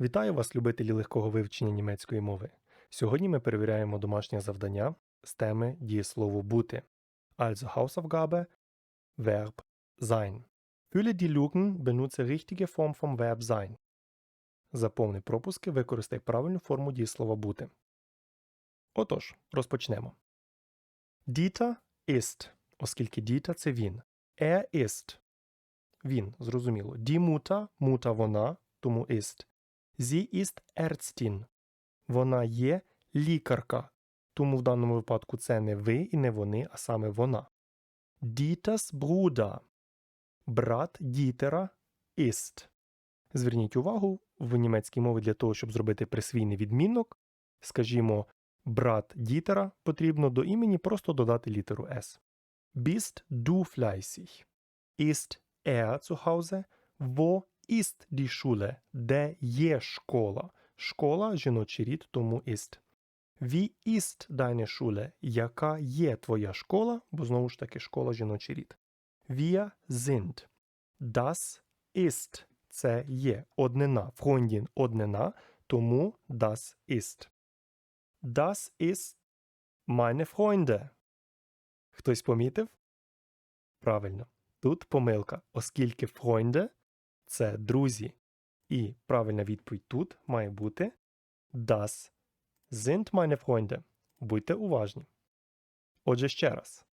Вітаю вас, любителі легкого вивчення німецької мови. Сьогодні ми перевіряємо домашнє завдання з теми дієслову бути. Also Hausaufgabe Verb sein. Fülle die Lücken, benutze richtige Form vom Verb sein. Заповни пропуски, використай правильну форму дієслова бути. Отож, розпочнемо. Dieter ist, оскільки Dieter – це він. Er ist. Він, зрозуміло. Die Mutter, Mutter – вона, тому ist. Sie ist Ärztin. Вона є лікарка. Тому в даному випадку це не ви і не вони, а саме вона. Dieters Bruder. Брат Дітера ist. Зверніть увагу, в німецькій мові для того, щоб зробити присвійний відмінок, скажімо, брат Дітера потрібно до імені просто додати літеру S. Bist du fleißig? Ist er zu Hause? Wo ist die Schule? Де є школа? Школа жіночий рід, тому ist. Wie ist deine Schule? Яка є твоя школа? Бо знову ж таки школа жіночий рід. Wir sind. Das ist. Це є однина. Freundin – однина, тому das ist. Das ist meine Freunde. Хтось помітив? Правильно. Тут помилка, оскільки Freunde – це друзі. І правильна відповідь тут має бути Das sind meine Freunde. Будьте уважні. Отже, ще раз.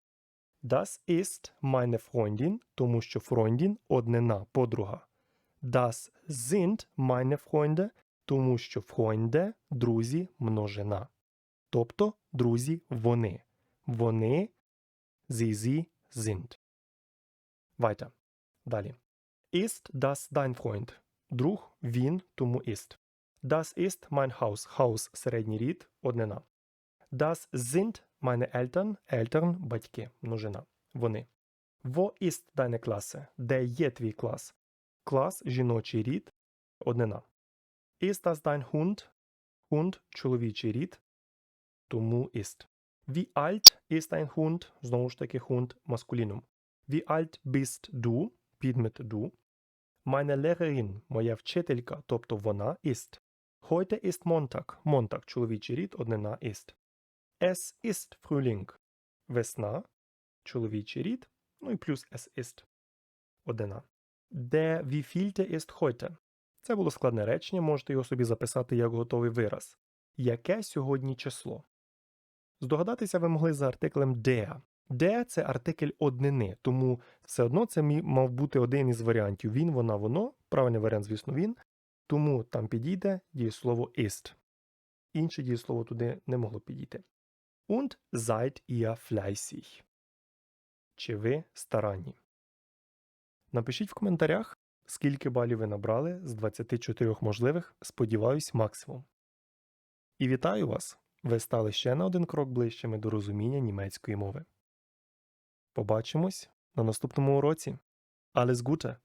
Das ist meine Freundin, тому що Freundin – однина, подруга. Das sind meine Freunde, тому що Freunde – друзі, множина. Тобто, друзі, вони. Вони – sie, sind. Weiter. Далі. Ist das dein Freund? Друг, він, тому ist. Das ist mein Haus. Haus – середній рід, однина. Das sind meine Eltern. Eltern – батьки, множина. Вони. Wo ist deine Klasse? Де є твій клас? Клас – жіночий рід, однина. Ist das dein Hund? Hund – чоловічий рід, тому ist. Wie alt ist ein Hund? Знову ж таки, Hund – маскулінум. Wie alt bist du? Підмет du. Meine Lehrerin – моя вчителька, тобто вона ist. Heute ist Montag. Montag – чоловічий рід, однина ist. Es ist Frühling. Весна – чоловічий рід, ну і плюс es ist. Однина. Der wievielte ist heute? Це було складне речення, можете його собі записати як готовий вираз. Яке сьогодні число? Здогадатися ви могли за артиклем der. Der – це артикль однини, тому все одно це мав бути один із варіантів. Він, вона, воно. Правильний варіант, звісно, він. Тому там підійде дієслово ist. Інше дієслово туди не могло підійти. Und seid ihr fleißig? Чи ви старанні? Напишіть в коментарях, скільки балів ви набрали з 24 можливих, сподіваюсь, максимум. І вітаю вас! Ви стали ще на один крок ближчими до розуміння німецької мови. Побачимось на наступному уроці. Alles Gute!